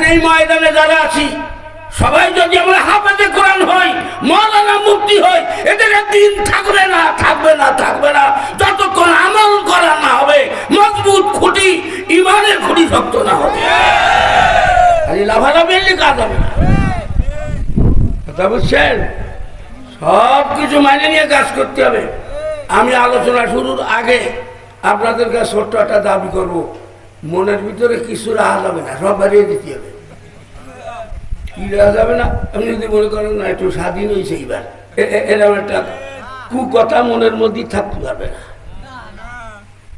আজকের এই ময়দানে যারা আছি, সবাই যদি আমরা হাফেজে কোরআন হই মৌলানা মুক্তি হই এদের দিন থাকবে না থাকবে না থাকবে না। যতক্ষণ আমল করা না হবে, মজবুত খুঁটি, ইমানের খুঁটি শক্ত না হবে। খালি লাভালাভি এলে কাজ হবে কথা বুঝছেন? সব কিছু মাইনে নিয়ে কাজ করতে হবে। আমি আলোচনা শুরুর আগে আপনাদের কাছে ছোট্ট একটা দাবি করব। মনের ভিতরে কিছু রাখা যাবে না, সব বাড়িয়ে দিতে হবে। কি রাখা যাবে না? আপনি যদি মনে করেন, না, একটু স্বাধীন হয়েছে এইবার। এরকম একটা কুকথা মনের মধ্যেই থাকতে পারবে না।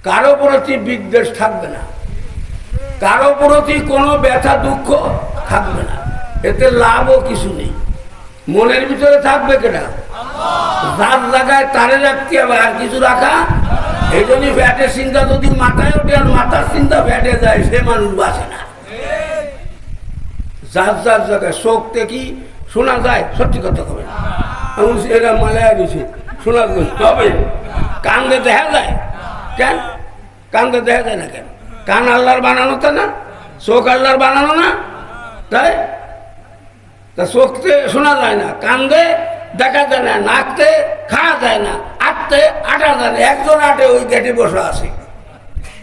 কারও প্রতি বিদ্বেষ থাকবে না। কারও প্রতি কোনো ব্যথা, দুঃখ থাকবে না। এতে লাভও কিছু নেই। মনের ভিতরে থাকবে কেটা? যার জায়গায় তারে রাখতে হবে, আর কিছু রাখা এই ফ্যাটের চিন্তা যদি মাথায় ওঠে আর মাথার চিন্তা ফ্যাটে যায়, সে মানুষ বাঁচে না। যার যার জায়গায় শোনা যায়, সত্যি কথা কবে এরা শোনা কান্দে দেখা যায়। কেন? কান্দে দেখা যায় না কেন? কান আল্লাহর বানানো তো না চোখ আল্লাহর বানানো না। তাই? তা চোখতে শোনা যায় না। কান্দে দেখা যায় না নাকতে খাওয়া যায় না, আটতে আটা যায় না একজন আটে ওই গেটে বসে আছে।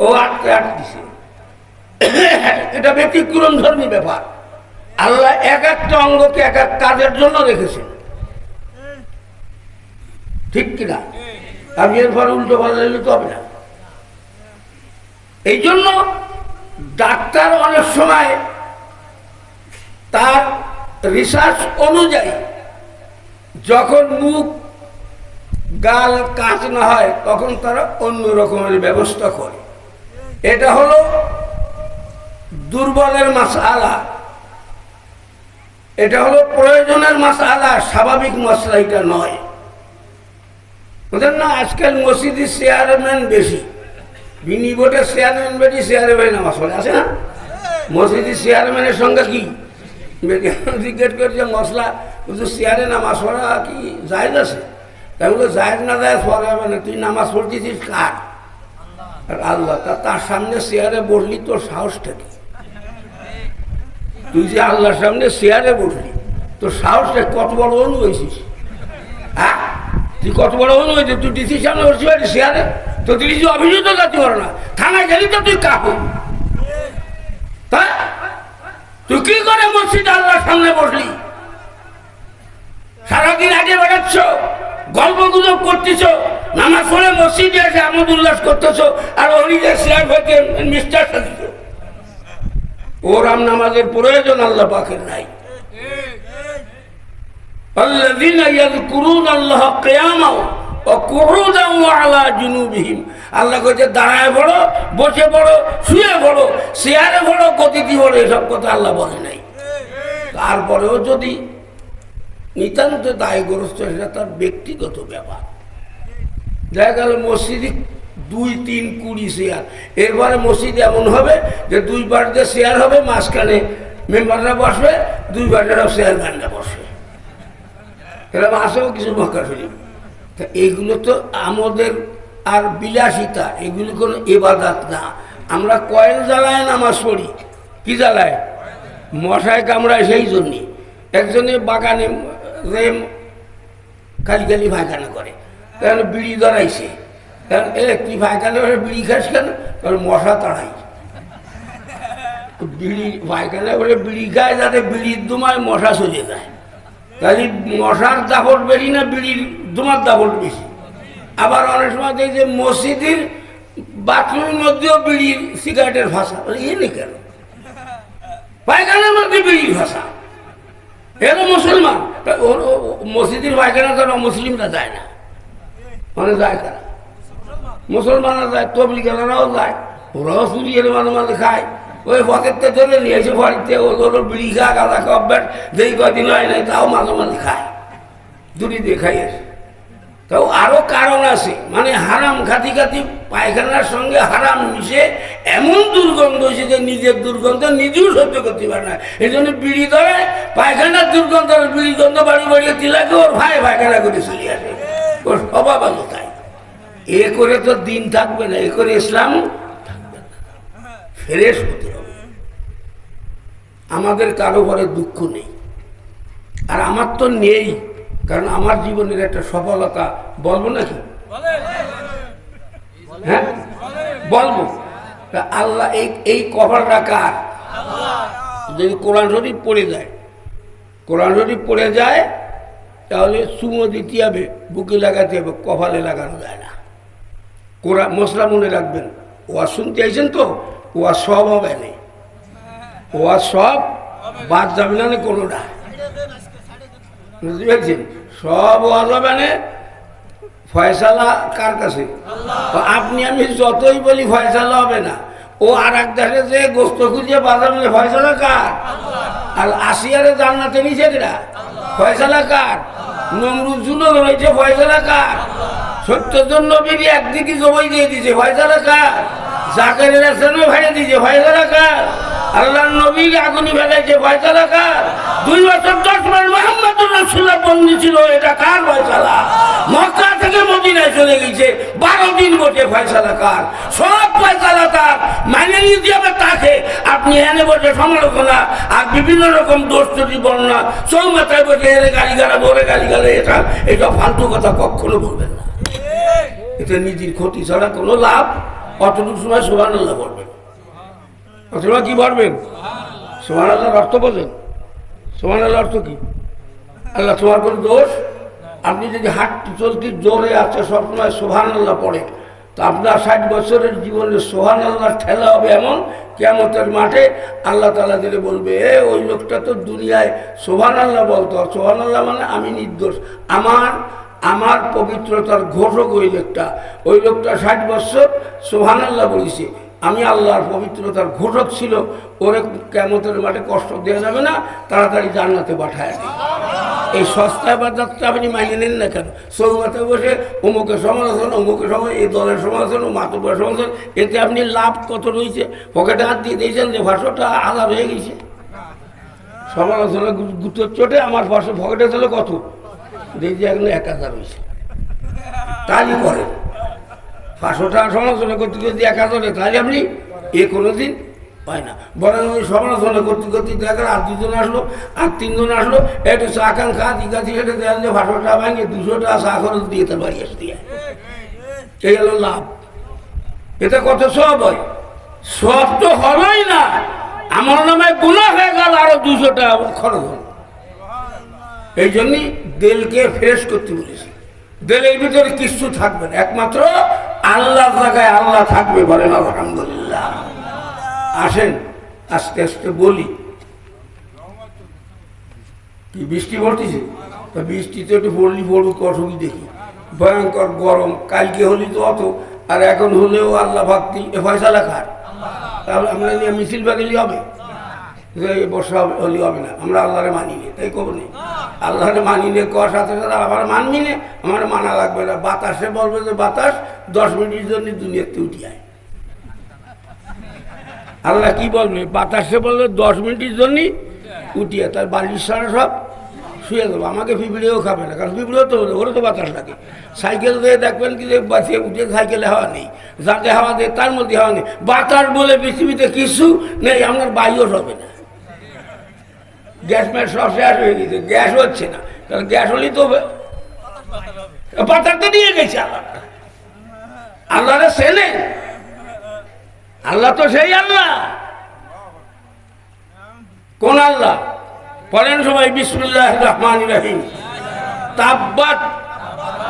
ও আটতে আটতেছে এটা ব্যতিক্রম ধর্মী ব্যাপার। আল্লাহ এক একটা অঙ্গকে এক এক কাজের জন্য রেখেছেন। ঠিক কিনা? আমি এরপর উল্টো পাল্টা তো হবে না। এই জন্য ডাক্তার অনেক সময় তার রিসার্চ অনুযায়ী যখন মুখ গাল কাজ না হয়, তখন তারা অন্য রকমের ব্যবস্থা করে। এটা হলো দুর্বলের মাসালা। এটা হলো প্রয়োজনের মাসালা, স্বাভাবিক মশলা এটা নয়। বুঝলেন না, আজকাল মসজিদের চেয়ারম্যান বেশি। বিনি ভোটের চেয়ারম্যান বেশি চেয়ারম্যান নামাজ আছে না? মসজিদের চেয়ারম্যানের সঙ্গে কি? জিজ্ঞেস করছে মশলা কিন্তু চেয়ারে নামাজ পড়া কি জায়জ আছে? তাই বলে, জায়জ না যায় পড়া মানে তুই নামাজ পড়তেছিস কার? আর আল্লাহ, তা তার সামনে চেয়ারে বসলি তোর সাহসটা কি তুই যে আল্লাহর সামনে চেয়ারে বসলি, তোর সাহসটা কত বড় অনু হয়েছিস? হ্যাঁ? তুই কত বড় অনু হয়েছে তুই ডিসির সামনে বসতে পারি চেয়ারে তো তুই যে অভিযোগ যাতে পারো না। থানায় গেলি তো তুই কাহু তা তুই কি করে মসজিদ আল্লাহর সামনে বসলি সারাদিন আগে বেড়াচ্ছ গল্প গুজব করতেছ নামাজ পড়ে মসজিদে এসে আমদ উল্লাস করতেছ আর অলিদের শেয়ার হইতে মিস্টার সাজিত ওরাম নামাজের প্রয়োজন আল্লাহ পাকের নাই الذين يذكرون الله قياما আল্লাহ দাঁড়ায় শুয়ে কথা আল্লাহ বলে নাই। তারপরেও যদি নিতান্ত দায়গ্রস্ত, সেটা তার ব্যক্তিগত ব্যাপার। দেখা গেল মসজিদে দুই, তিন, কুড়ি শেয়ার এরপরে মসজিদ এমন হবে যে দুই পার্টে শেয়ার হবে, মাঝখানে মেম্বাররা বসবে, দুই পার্টেরা চেয়ারম্যানরা বসবে। এরা আসেও কিছু মক্কা শরীফ। তা এগুলো তো আমাদের আর বিলাসিতা, এগুলি কোনো এবাদাত না। আমরা কয়েল জ্বালায় নামাজ পড়ি। কি জ্বালায় মশায় কামড়ায় সেই জন্যে। একজনে বাগানে খালি খালি পায়খানা করে। কারণ বিড়ি ধরাইছে? কারণ এ তুই করে বিড়ি খাস কেন? কারণ মশা তাড়াই বিড়ি করে বিড়ি খায়, যাতে বিড়ির দুমায় মশা চলে যায়। তাহলে মশার দাপট বেশি না বিড়ির দুমার দাপট বেশি? আবার অনেক সময় দেখি যে মসজিদের বাথরুমের মধ্যেও বিড়ির সিগারেটের ভাষা। এ নেই কেন? পায়খানার মধ্যে বিড়ির ভাষা। এরা মুসলমান। মসজিদের পায়খানা তো মুসলিমরা যায় না। মানে যায় তারা মুসলমানরা যায় তবলিগেরাও যায়, ওরাও সুরিয়ের মাঝে মাঝে খায়। ওই পকেটতে ধরে নিয়ে এসে বাড়িতে ওর বিড়ি খা, গাঁদা খা অভ্যাস যেই কদিন হয় নাই তাও মাঝে মাঝে খায়। দুটি দিয়ে খাই আসে। তাও আরও কারণ আছে। মানে হারাম খাতি খাতি পায়খানার সঙ্গে হারাম মিশে এমন দুর্গন্ধ হয়েছে যে নিজের দুর্গন্ধ নিজেও সহ্য করতে পারে না। এই জন্য বিড়ি ধরে, পায়খানার দুর্গন্ধ বিড়ি গন্ধ বাড়ি বাড়িয়ে তিলাকে ওর ভাই পায়খানা করে চলে আসে? ওর স্বভাব আলো তাই। এ করে তো দিন থাকবে না। এ করে ইসলাম ফ্রেশ হতে হবে। আমাদের কারও ঘরে দুঃখ নেই। আর আমার তো নেই, কারণ আমার জীবনের একটা সফলতা বলব নাকি? হ্যাঁ? বলব। আল্লাহ এই এই কভারটা কার? যদি কোরআন শরীফ পড়ে যায়। কোরআন শরীফ পড়ে যায়, তাহলে সুমো দিতে হবে, বুকে লাগাতে হবে, কপালে লাগানো যায় না। কোরআন, মশলা মনে রাখবেন। ওয়াজ শুনতে আইছেন তো? ওয়াজ সব হবে না। ওয়াজ সব বাদ যাবে না কোনোটা। বুঝতে পেরেছেন? সব ওয়াজ হবে না ফয়সালা কার কাছে? আপনি আমি যতই বলি ফয়সালা হবে না। ও আর এক দেশে যে গোস্ত খুঁজে বাজার ফয়সালা কার? আর আসিয়ারে জান্নাতে নিছে কিনা ফয়সালা কার? নমরুদ জুলো রয়েছে ফয়সালা কার? সত্যজন নবীর একদিকে জবাই দিয়ে দিছে ফয়সালা কার? জাকের হাসানও ভাইয়া দিছে ফয়সালা কার আল্লাহ নবীর আগুনি ফেলাইছে ফয়সালা কার দুই বছর দশ মাস মোহাম্মদুর রসুল্লাহ বন্দি ছিল, এটা কার ফয়সালা মক্কা থেকে মদিনায় চলে গেছে, বারো দিন বসে ফয়সালা কার সব ফয়সালা তার মানে নিতে হবে তাকে। আপনি এনে বসে সমালোচনা, আর বিভিন্ন রকম দোষ যদি বর্ণনা চৌমাথায় বসে এনে গালি গালা বলে গালি গালা, এটা এটা ফালতু কথা কখনো বলবেন না। এটা নিজের ক্ষতি ছাড়া কোনো লাভ অতটুকু সময় সোহান আল্লাহ বলবেন। অথবা কি বলবেন? সোহান আল্লাহর অর্থ বোঝেন সোহান আল্লাহ অর্থ কি? আল্লাহ তোমার কোনো দোষ? আপনি যদি হাঁটতে চলতে জোরে আছে সবসময় সোহান আল্লাহ পড়ে, তো আপনার ষাট বছরের জীবনে সোহান আল্লাহর ঠেলা হবে এমন? কেমতের মাঠে আল্লাহ তালা দিলে বলবে, এ, ওই লোকটা তো দুনিয়ায় সোহান আল্লাহ বলতো। সোহান আল্লাহ মানে আমি নির্দোষ। আমার আমার পবিত্রতার ঘোষক ওই লোকটা। ওই লোকটা ষাট বছর সোহান আল্লাহ বলেছে, আমি আল্লাহর পবিত্রতার ঘোষক ছিল, ওরে কেমতের মাঠে কষ্ট দেওয়া যাবে না, তাড়াতাড়ি জান্নাতে পাঠায় এই সস্তায় বাজারটা আপনি মাইনে নেন না কেন? সৌমাতে বসে অমুকের সমালোচনা, অমুকের সময় এই দলের সমালোচনা মাতব্যের সমালোচনা, এতে আপনি লাভ কত রয়েছে? পকেটে হাত দিয়ে দিয়েছেন যে ভাষাটা আলাদা হয়ে গেছে। সমালোচনা গুটোর চোটে আমার ভাষা পকেটে ছিল কত? দেখছি এখন এক হাজার হয়েছে। করেন পাঁচশো টাকা সমালোচনা করতে করতে এক হাজার তাহলে আপনি এ কোনো দিন হয় না। বরং ওই সমালোচনা করতে করতে দেখার আর দুজন আসলো, আর তিনজন আসলো। একটু চা খান খা দিঘাতি সেটা দেওয়া যে পাঁচশো টাকা ভাঙিয়ে দুশো টাকা চা খরচ দিয়ে তার বাড়ি আসতে এই হলো লাভ। এতে কত সব হয়? সব তো হলোই না। আমার নামে গুণা হয়ে গেল, আরও দুশো টাকা খরচ হলো। এই জন্যই দেলকে ফ্রেশ করতে বলেছি। দেলের ভিতরে কিছু থাকবে না। একমাত্র আল্লাহ জায়গায় আল্লাহ থাকবে বলেন আলহামদুলিল্লাহ। আসেন, আস্তে আস্তে বলি। কি বৃষ্টি পড়তেছে? তা বৃষ্টিতে একটু পড়লি পড়ুক অসুখী দেখি। ভয়ঙ্কর গরম, কালকে হলি তো অত, আর এখন হলেও আল্লাহ ভক্তি ফয়সালা খার তাহলে আমরা মিছিল বাগেলি হবে। বর্ষা হলে হবে না। আমরা আল্লাহরে মানি নে, তাই কব নেই। আল্লাহরে মানি নে কর সাথে সাথে আবার মানবি নে, আমার মানা লাগবে না। বাতাসে বলবে যে বাতাস, দশ মিনিটের জন্য দুনিয়াতে উঠি আয়। আল্লাহ কি বলবে? বাতাসে বলবে দশ মিনিটের জন্যই উঠিয়ে তার বালির সারা সব শুয়ে দেবো আমাকে পিঁপড়েও খাবে না, কারণ পিঁপড়েও তো ওরা তো বাতাস লাগে। সাইকেল দিয়ে দেখবেন কি যে বাঁচিয়ে উঠে সাইকেলে হাওয়া নেই যাতে হাওয়া দেয় তার মধ্যে হাওয়া নেই। বাতাস বলে পৃথিবীতে কিছু নেই, আপনার বায়ুও হবে না। গ্যাস ম্যাস সব শেষ হয়ে গেছে, গ্যাস হচ্ছে না। কারণ গ্যাস হলেই তো বাতাস তো নিয়ে গেছে আল্লাহ। আল্লাহরে সেনে আল্লাহ তো সেই আল্লাহ। কোন আল্লাহ? পড়েন সবাই বিসমুল্লাহ রহমান রহিম। তাব্বাত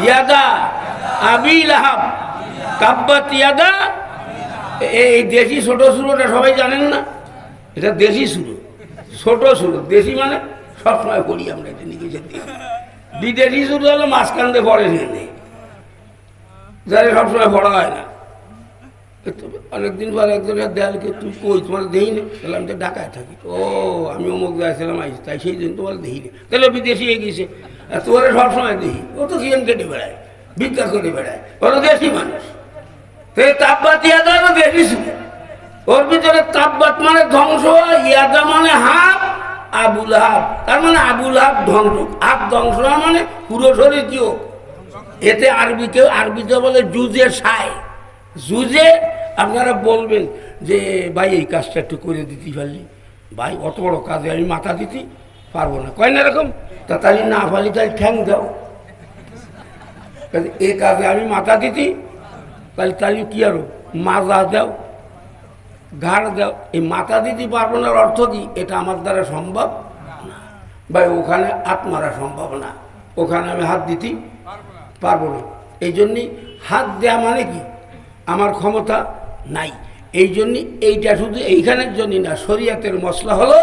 ইয়াদা আবি লাহাব। তাব্বাত ইয়াদা। এই দেশি ছোট সুরোটা সবাই জানেন না? এটা দেশি সুরো। ছোট সুরো দেশি মানে সবসময় করি আমরা এটা নিজের দিয়ে বিদেশি সুরো হলো মাঝখান দিয়ে পড়ে নেই। যারা সবসময় পড়া হয় না। অনেকদিন পর একজনের দেয়ালকে তুই কই, তোমার দেই না? তাহলে আমি তো ঢাকায় থাকি। ও, আমি অমুক যাইছিলাম, আইসি, তাই সেই দিন তোমার দেই না। তাহলে বিদেশি গেছে। আর তোমার সবসময় দেখি ও তো গেম কেটে বেড়ায়, ভিক্ষা করে বেড়ায়। ও তো দেশি মানুষ। তো এই তাপবাত ইয়াদা দেশি ছিল ওর ভিতরে তাপবাত মানে ধ্বংস ইয়াদা মানে হাফ আবুল হাব। তার মানে আবুল হাব ধ্বংস। হাফ ধ্বংস মানে পুরো শরীর কি হোক এতে আরবিতে আরবিতে বলে জুজে সায় জুজে, আপনারা বলবেন যে, ভাই, এই কাজটা একটু করে দিতে পারলি ভাই, অত বড় কাজে আমি মাথা দিতে, পারব না। কয় না এরকম? তা তাই না পারি তাই ঠ্যাং দাও। এ কাজে আমি মাথা দিতি তাহলে তাই কি আরও? মাজা দাও। ঘাড় এই মাথা দিতে পারব না অর্থ কি? এটা আমার দ্বারা সম্ভব না। ভাই, ওখানে আত্মারা মারা সম্ভব না। ওখানে আমি হাত দিতে পারব না। এই জন্যই হাত দেওয়া মানে কি? আমার ক্ষমতা নাই। এই জন্যই এইটা শুধু এইখানের জন্যই না, শরীয়তের মশলা হলো,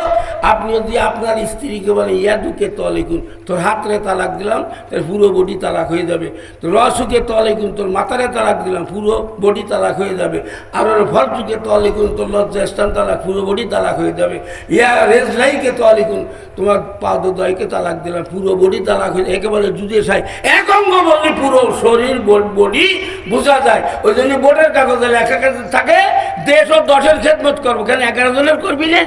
আপনি যদি আপনার স্ত্রীকে বলে ইয়াদুকে তলেকুন তোর হাতরে তালাক দিলাম, তোর পুরো বডি তালাক হয়ে যাবে। তোর রসুকে তলেকুন, তোর মাথারে তালাক দিলাম, পুরো বডি তালাক হয়ে যাবে। আর ওর ফলচুকে তলেকুন, তোর লজ্জা স্থান তালাক, পুরো বডি তালাক হয়ে যাবে। ইয়া রেজলাইকে তলেকুন, তোমার পাদদয়কে তালাক দিলাম, পুরো বডি তালাক হয়ে একেবারে জুজে সাই। এক অঙ্গ বললে পুরো শরীর, বডি বোঝা যায়। ওই জন্য বোর্ডের কাগজে লেখা থাকে দেশ ও দশের খেদমত করব। কেন এগারো জনের করবি না?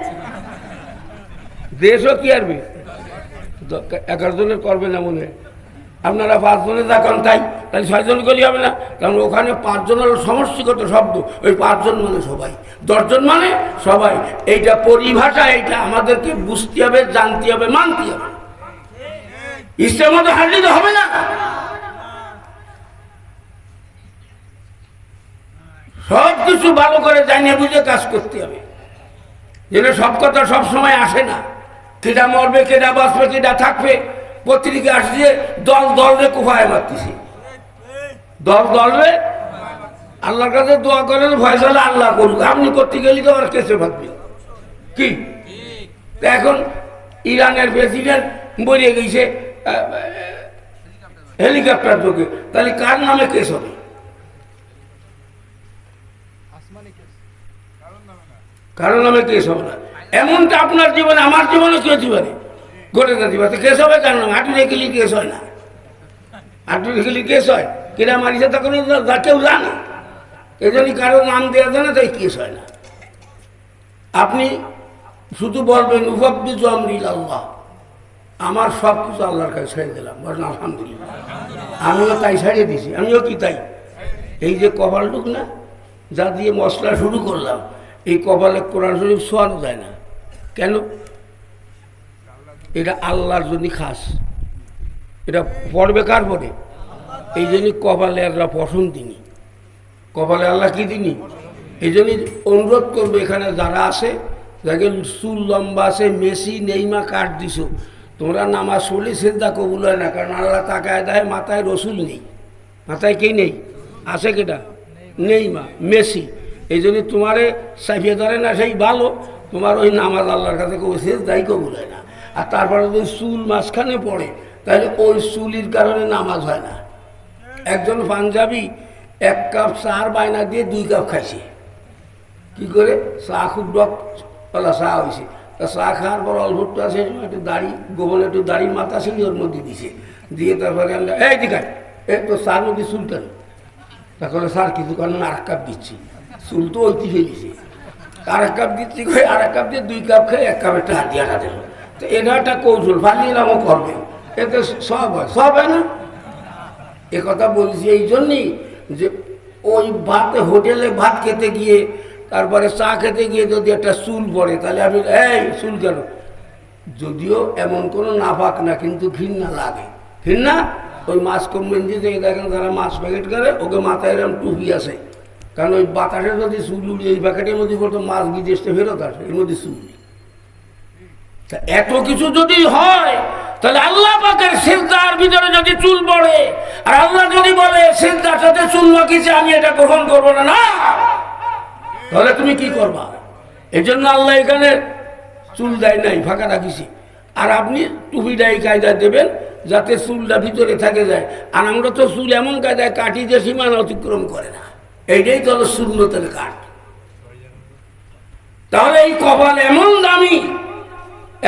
দেশও কি আরবি এগারো জনের করবে না মনে। আপনারা পাঁচজনে থাকেন তাই। তাহলে ছয়জন করলে হবে না। কারণ ওখানে পাঁচজন হলো সমষ্টিগত শব্দ। ওই পাঁচজন মানে সবাই। দশজন মানে সবাই। এইটা পরিভাষা, এইটা আমাদেরকে বুঝতে হবে, জানতে হবে, মানতে হবে। ইসলাম মতো হারলে তো হবে না সব কিছু ভালো করে জানিয়ে বুঝে কাজ করতে হবে। যেন সব কথা সব সময় আসে না। কেটা মরবে কেটা বাঁচবে কেটা থাকবে, পত্রিকা আসছে, দল দলরে কোফায় মারতেছি। দল দলরে আল্লাহর কাছে দোয়া করেন ফয়সালা আল্লাহ করুক। আপনি করতে গেলে তো আর কেসে ভাববে। কি? এখন ইরানের প্রেসিডেন্ট বেরিয়ে গেছে হেলিকপ্টার যোগে তাহলে কার নামে কেস হবে? কারণ নামে কেস হবে না। এমনটা আপনার জীবনে আমার জীবনে কি হতে পারে ঘটে যেতে পারে কেস হবে কেন হাঁটু রেখেলি কেস হয় না। হাঁটু রেখেলি কেস হয়? কেনা মারিছে তা কোনো কেউ জানে। এই জন্যই কারও নাম দেওয়া যায় না তাই কেস হয় না। আপনি শুধু বলবেন উপাব্বিজ আমরিল আল্লাহ আমার সব কিছু আল্লাহর কাছে ছেড়ে দিলাম। বলেন আলহামদুলিল্লাহ। আমিও তাই ছাড়িয়ে দিছি আমিও কি তাই? এই যে কপালটুক না যা দিয়ে মশলা শুরু করলাম এই কপালে কোরআন শরীফ শোয়ানো যায় না। কেন? এটা আল্লাহর জন্য খাস। এটা পড়বে কার পরে এই জন্যই কপালে আল্লাহ পছন্দ দিনি কপালে আল্লাহ কি দিনি এই জন্যই অনুরোধ করবে এখানে যারা আছে, যাকে চুল লম্বা আছে, মেসি নেইমা কাট দিছো, তোমরা নামাজ পড়লে চিন্তা কবুল হয় না, কারণ আল্লাহ তাকায় দেয় মাথায় রসুল নেই। মাথায় কে নেই? আছে কেটা? নেই মা মেসি। এই জন্য তোমারে সাফিয়ে ধরে না, সেই ভালো। তোমার ওই নামাজ আল্লাহর কাছে কেউ শেষ দায়ী কবুল হয় না। আর তারপরে যদি চুল মাঝখানে পড়ে, তাহলে ওই চুলির কারণে নামাজ হয় না। একজন পাঞ্জাবি এক কাপ চার বায়না দিয়ে দুই কাপ খাইছে। কি করে? চা খুব ডক ওলা চা হয়েছে তা চা খাওয়ার পর অল্প একটু আছে, একটু দাড়ি গোবনে একটু দাড়ির মাথা ছিল ওর মধ্যে দিছে। দিয়ে তারপরে এই দিকায় এই তো চার মধ্যে চুলটান তারপরে স্যার কিছু কারণ আর কাপ দিচ্ছি। চুল তো ঐতি ফেলিছে আর এক কাপ দিচ্ছি খাই আর এক কাপ দিয়ে দুই কাপ খাই এক কাপের টাকা দিয়ে দিল। তো এটা একটা কৌশল ফালিলামও করবে। এতে সব হয় সব হয় না? এ কথা বলছি এই জন্যই যে ওই ভাত, হোটেলে ভাত খেতে গিয়ে, তারপরে চা খেতে গিয়ে যদি একটা চুল পড়ে, তাহলে আমি, এই চুল কেন? যদিও এমন কোনো নাপাক না, কিন্তু ঘৃণা লাগে। ঘৃণা? ওই মাছ কোম্পানি থেকে দেখেন যারা মাছ প্যাকেট করে, ওকে মাথায় এরকম টুপি আছে। কারণ ওই বাতাসে যদি চুল উড়ি এই প্যাকেটের মধ্যে বলতো, মাছ বিদেশে ফেরত আসে, এর মধ্যে চুল তা এত কিছু যদি হয়, তাহলে আল্লাহ পাকের সিজদার ভিতরে যদি চুল পড়ে, আর আল্লাহ যদি বলে, সিজদার সাথে চুল মাখিছে আমি এটা গ্রহণ করব না না। তাহলে তুমি কি করবা? এই জন্য আল্লাহ এখানে চুল দেয় নাই, ফাঁকা রাখিছি। আর আপনি টুপিটা এই কায়দায় দেবেন, যাতে চুলটা ভিতরে থাকে যায়। আর আমরা তো চুল এমন কায়দায় কাটি যে সীমানা অতিক্রম করে না। এইটাই তো হলো কাঠ তাহলে এই কপাল এমন দামি,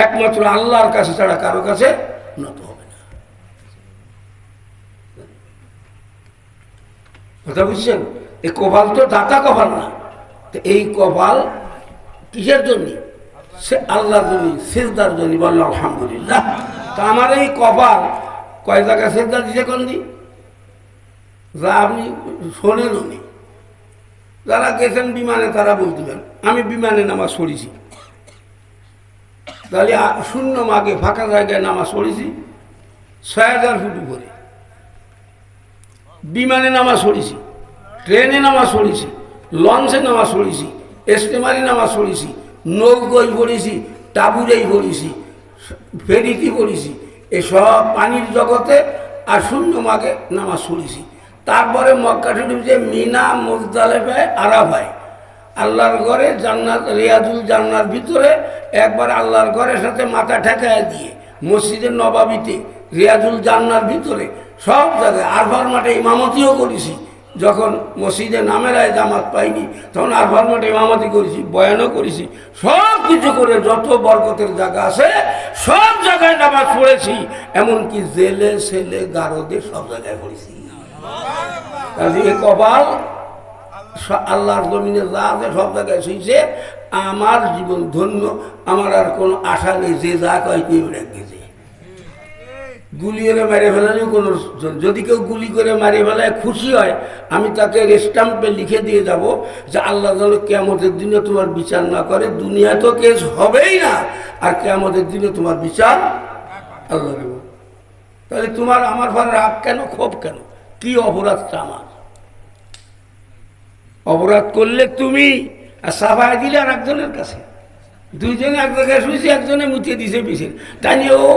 একমাত্র আল্লাহর কাছে ছাড়া কারও কাছে নত হবে না। কথা বুঝছেন? এই কপাল তো দাতা কপাল না। এই কপাল কিসের জন্য? সে আল্লাহর জন্য, সেজদার জন্য। বলল, আলহামদুলিল্লাহ। তা আমার এই কপাল কয় জায়গায় সেজদা দিছে কোন দিন? যা আপনি শোনেন উনি যারা গেছেন বিমানে, তারা বলতে পারেন, আমি বিমানে নামাজ পড়েছি। তাহলে শূন্য মাকে ফাঁকা জায়গায় নামাজ পড়েছি, ছয় হাজার ফুট উপরে। বিমানে নামাজ পড়েছি, ট্রেনে নামাজ পড়েছি, লঞ্চে নামাজ পড়েছি, স্টেমারে নামাজ পড়েছি, নৌকোয় পড়েছি টাবুরেই পড়েছি, ফেরিতে পড়েছি, এসব পানির জগতে আর শূন্য মাকে নামাজ পড়েছি। তারপরে মক্কা শরীফ যে মিনা মুজদালেফায় আরাফায়। আল্লাহর ঘরে জান্নাত, রিয়াজুল জান্নার ভিতরে একবার আল্লাহর ঘরের সাথে মাথা ঠেকায় দিয়ে মসজিদের নবাবিতে, রিয়াজুল জান্নার ভিতরে, সব জায়গায় আরফার মাঠে ইমামতিও করেছি। যখন মসজিদে নামেরায় জামাত পাইনি, তখন আরফার মাঠে ইমামতি করেছি, বয়ানও করেছি। সব কিছু করে যত বরকতের জায়গা আছে, সব জায়গায় নামাজ পড়েছি। এমনকি জেলে সেলে গারদে সব জায়গায় পড়েছি। কপাল আল্লাহর জমিনে যা আছে সব জায়গায় শুইছে, আমার জীবন ধন্য, আমার আর কোনো আশা নেই যে যা কয় কেউ রেখেছে গুলি করে মেরে ফেলালেও কোনো যদি কেউ গুলি করে মারে ফেলায় খুশি হয়, আমি তাকে রেস্টাম্পে লিখে দিয়ে যাব যে আল্লাহ যেন কেমতের দিনে তোমার বিচার না করে, দুনিয়া তো কেস হবেই না, আর কেমতের দিনে তোমার বিচার আল্লাহ তাহলে তোমার, আমার ঘরে রাগ কেন, ক্ষোভ কেন? কি অপরাধটা আমার? অপরাধ করলে তুমি আর সাফাই দিলে আর একজনের কাছে। দুইজনে এক জায়গায় শুয়েছে, একজনে মুতিয়ে দিছে পিছে। তাই নিয়ে ও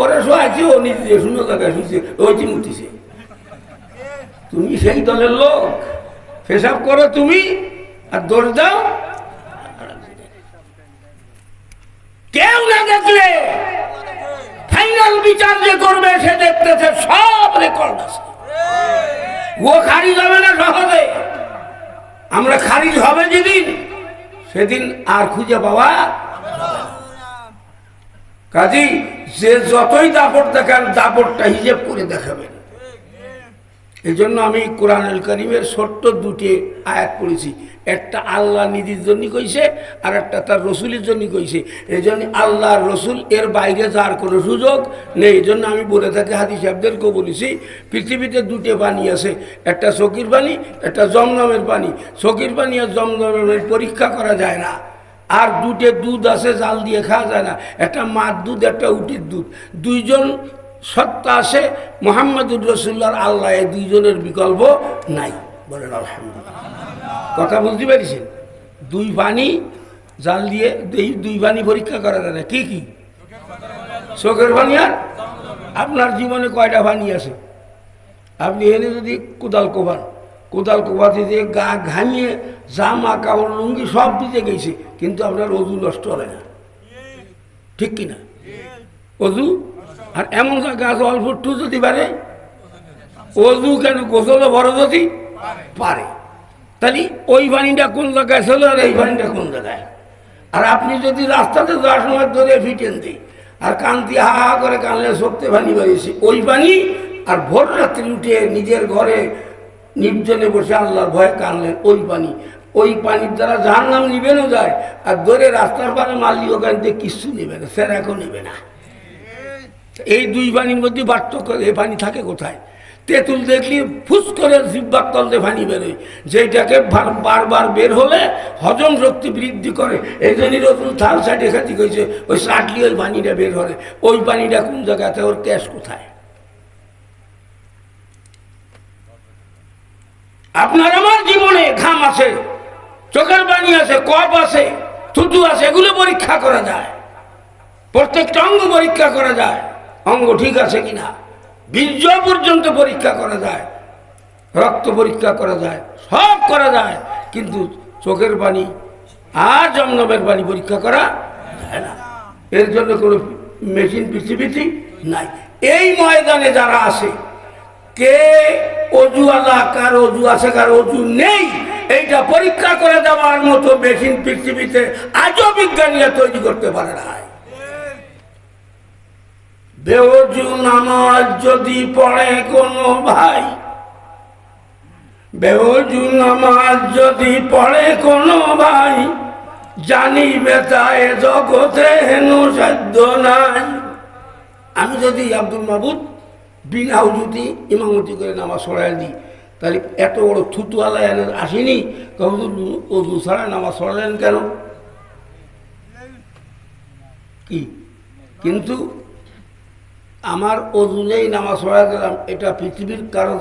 ওরা শোয়াছে, ও নিজে শূন্য জায়গায় শুয়েছে ওইটি মুতিছে তুমি সেই দলের লোক। পেশাব করো তুমি আর দোষ দাও। কেউ না দেখলে ফাইনাল বিচার যে করবে, সে দেখতেছে সব রেকর্ড আছে। ও খারিজ হবে না সহজে। আমরা খারিজ হবে যেদিন সেদিন আর খুঁজে পাওয়া কাজী যে যতই দাপট দেখান দাপটটা হিসেব করে দেখাবেন। এই জন্য আমি কোরআনুল করিমের ছোট্ট দুটি আয়াত পড়েছি। একটা আল্লাহ নিধির জন্য কইছে, আর একটা তার রসুলের জন্য কইছে। এই জন্য আল্লাহ রসুল এর বাইরে যাওয়ার কোনো সুযোগ নেই। এই জন্য আমি বলে থাকি হাদি সাহেবদেরকেও বলেছি, পৃথিবীতে দুটো পানি আছে। একটা চকির পানি একটা জমজমের পানি চকির পানি আর জমজমের পরীক্ষা করা যায় না। আর দুটে দুধ আছে, জাল দিয়ে খাওয়া যায় না। একটা মার দুধ, একটা উটির দুধ। দুইজন সত্তা আছে, মোহাম্মদুর রসুল্লার আল্লাহ, এই দুইজনের বিকল্প নাই। বলেন আলহামদুলিল্লাহ। কথা বুঝতে পেরেছেন? দুই পানি জাল দিয়ে দুই দুই পানি পরীক্ষা করা যায় না। কি কি? চোখের পানি আর আপনার জীবনে কয়টা পানি আছে? আপনি এনে যদি কোদাল কোবান, কোদাল কোবাতে দিয়ে গা ঘামিয়ে, জামা, কাপড়, লুঙ্গি সব দিতে গেছে, কিন্তু আপনার অজু নষ্ট হবে না। ঠিক কিনা? অজু? আর এমন গাছ অল্প যদি পারে অজু কেন? গোসলও বড় যদি পারে। তাহলে ওই পানিটা কোন জায়গায়? ছিল আর এই পানিটা কোন জায়গায়? আর আপনি যদি রাস্তাতে যাওয়ার সময় ধরে ফিটেন দিই, আর কান্তি হা হা করে কানলে সত্যি পানি বাড়িয়েছি ওই পানি আর ভোর রাত্রি উঠে নিজের ঘরে নির্জনে বসে আল্লাহর ভয়ে কানলেন, ওই পানি ওই পানির দ্বারা যার নাম নিবেনও যায়, আর ধরে রাস্তার পারে মালি ওখান থেকে কিচ্ছু নেবে না সেরাকও নেবে না। এই দুই পানির মধ্যে পার্থক্য এ পানি থাকে কোথায়? তেঁতুল দেখলি ফুস করে জিব্বার তলতে পানি বেরোয়। বার- বারবার বের হলে হজম শক্তি বৃদ্ধি করে। এই জন্যই রতুল থাল সাইডে খাতি কইছে, ওই সাটলি ওই পানিটা বের হলে। ওই পানিটা কোন জায়গাতে, ওর ক্যাশ কোথায়? আপনার আমার জীবনে ঘাম আছে, চোখের পানি আছে কপ আছে, থুতু আছে, এগুলো পরীক্ষা করা যায়। প্রত্যেকটা অঙ্গ পরীক্ষা করা যায়। অঙ্গ ঠিক আছে কিনা? বীর্য পর্যন্ত পরীক্ষা করা যায়, রক্ত পরীক্ষা করা যায়, সব করা যায়, কিন্তু চোখের পানি আর জমজমের পানি পরীক্ষা করা যায় না। এর জন্য কোনো মেশিন পৃথিবীতে নাই। এই ময়দানে যারা আছে, কে অজু আলা কার অজু আছে, কার অজু নেই, এইটা পরীক্ষা করে দেওয়ার মতো মেশিন পৃথিবীতে আজও বিজ্ঞানীরা তৈরি করতে পারে না বেওজু নামাজ যদি পড়ে কোনো ভাই বেওজু নামাজ যদি পড়ে কোনো ভাই জানিবে তাই জগতে হেন সাধ্য নাই। আমি যদি আব্দুল মাহবুদ বিনা উজুতি ইমামতি করে নামাজ ছড়াই দিই, তাহলে এত বড় থুতু আলায় আসেনি অজু ছাড়া নামাজ ছড়ালেন কেন? কি? কিন্তু আমার অজুনেই নামাজ পড়া গেলাম এটা পৃথিবীর কারও